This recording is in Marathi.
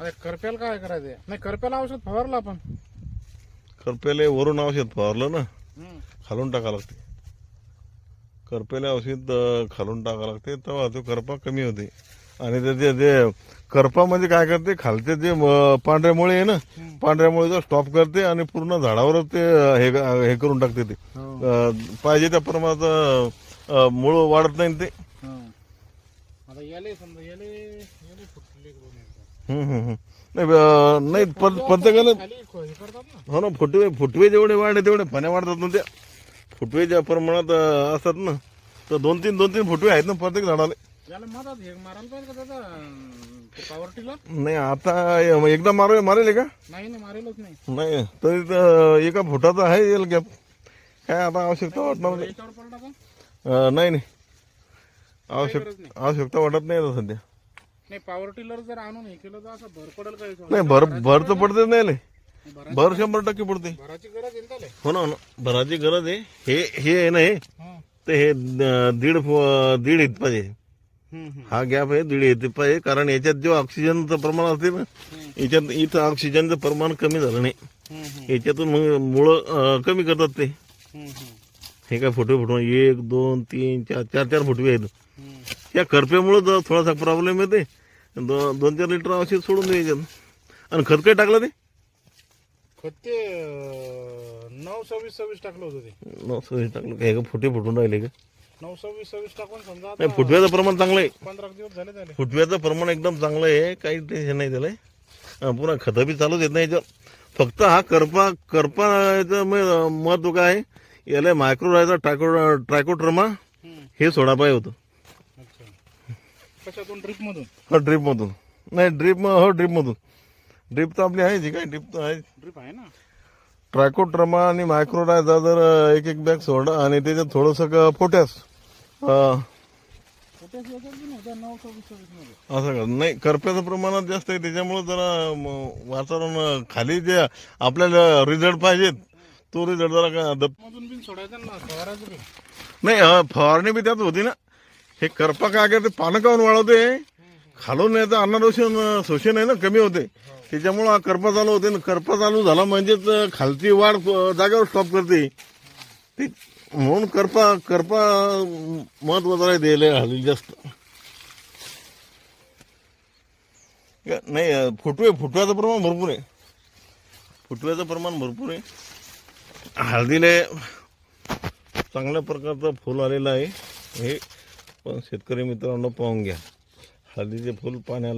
अरे करप्याला काय करायचंय? नाही करप्याला औषध फवारलं आपण. करपेले वरून औषध फवारलं ना खालून टाका लागते. करपेले औषध अं, खालून टाका लागते तेव्हा तो करपा कमी होते. आणि ते जे करपा म्हणजे काय करते खालचे जे म- पांढऱ्या मुळे आहे ना पांढऱ्या मुळेचा स्टॉप करते आणि पूर्ण झाडावरच ते अं, हे हे करून टाकते ते. अं, पाहिजे त्या प्रमाणात अं, मुळ वाढत नाही ते. आता याले समजा याले याले फुटले दोन एकदा. हम्म, हम्म, हम्म. नाही अं, नाही पर- प्रत्येकाला खाली ख- हे करतात ना. हो ना फुटवे फुटवे जेवढे वाढले तेवढे फण्या वाढतात ना त्या. फुटवे ज्या प्रमाणात अं, असतात ना तर दोन तीन दोन तीन फुटवे आहेत ना प्रत्येक झाडाला. याला मधात हे मारायला पाहिजे का दादा? पावरटीला? नाही आता एकदा मारू मारेल का? नाही ना मारेलच नाही. नाही तरी तर एका फुटाचा आहे येईल गॅप. काय आता आवश्यकता वाटणार नाही. याच्यावर पडला का? अं, नाही नाही. आवश्यक. आवश्यकता वाटत नाही आता सध्या नाही पॉवर टिलर जर आणून हे केलं तर असं भर पडेल? नाही भर भर तर पडतेच नाही लय. भरा- भर शंभर टक्के पडते भराची गरज आहे ना त्याला हो ना हो ना भराची गरज आहे हे हे आहे ना हे हं. तर हे दीड फु- दीड इत पाहिजे हं, हं. हा गॅप आहे दीड येते पाहिजे कारण याच्यात जो ऑक्सिजनचं प्रमाण असते ना याच्यात इथं ऑक्सिजनचं प्रमाण कमी झालं नाही हं, हं. याच्यातून मग मुळं अं, कमी करतात ते हं, हं. हे काय फुटवे फुटवे एक दोन तीन चार चार चार फुटवे आहेत. हं. या करप्यामुळं थोडासा प्रॉब्लेम येते दो, दोन चार लिटर औषध सोडून द्यायचं. आणि खत काय टाकलं ते? खत ते नऊ सव्वीस सव्वीस टाकलं होतं ते. नऊ सव्वीस टाकलं. काय का फुटे फुटून राहिले का? नऊ सव्वीस सव्वीस टाकून समजा नाही फुटव्याचं प्रमाण चांगलं आहे. पंधरा दिवस झाले झाले. फुटव्याचं प्रमाण एकदम चांगलं आहे. काही टेन्शन नाही त्याला पुन्हा खतं बी चालूच येत नाही याच्यावर. फक्त हा करपा करपाचं महत्त्व काय आहे? याला मायक्रोरायचा ट्रायको ट्रायकोट्रमा हं. हे सोडा पाहिजे होतं. कशातून? ट्रिप मधून हा ड्रीपमधून नाही ड्रीप हो ड्रीपमधून ड्रीप तर आपली आहे जी काय ड्रीप तर आहे. ड्रिप आहे ना? ट्रायकोट्रमा आणि मायक्रोरायझा जर एक एक बॅग सोडा आणि त्याच्यात थोडंसं पोटॅस अं, पोटॅश याच्यात बी नव्हतं नऊ सव्वीस सव्वीसमध्ये. असं का? नाही करप्याचं प्रमाणात जास्त आहे. त्याच्यामुळे जरा म, वातावरण अं, खाली जे आपल्याला रिझल्ट पाहिजेत तो रिझल्ट जरा का मधून सोडायचं ना फवारायचं बी. नाही अं, फवारणी बी त्यात होती ना. हे करपा काय करते पानं काऊन वाढवते खालून येतं अन्नदोषण अं, शोषण आहे ना कमी होते. त्याच्यामुळं हा करपा चालू होते ना करपा चालू झाला म्हणजेच अं, खालची वाढ अं, जागेवर स्टॉप करते. ते म्हणून करपा करपा अं, महत्त्व जरा द्यायला हल्ली जास्त. का- नाही अं, फुटवे फुटव्याचं प्रमाण भरपूर आहे. फुटव्याचं प्रमाण भरपूर आहे. हळदीने चांगल्या प्रकारचं फुल आलेलं आहे. हे पण शेतकरी मित्रांनो पाहून घ्या. हळदीचे फूल पाण्याला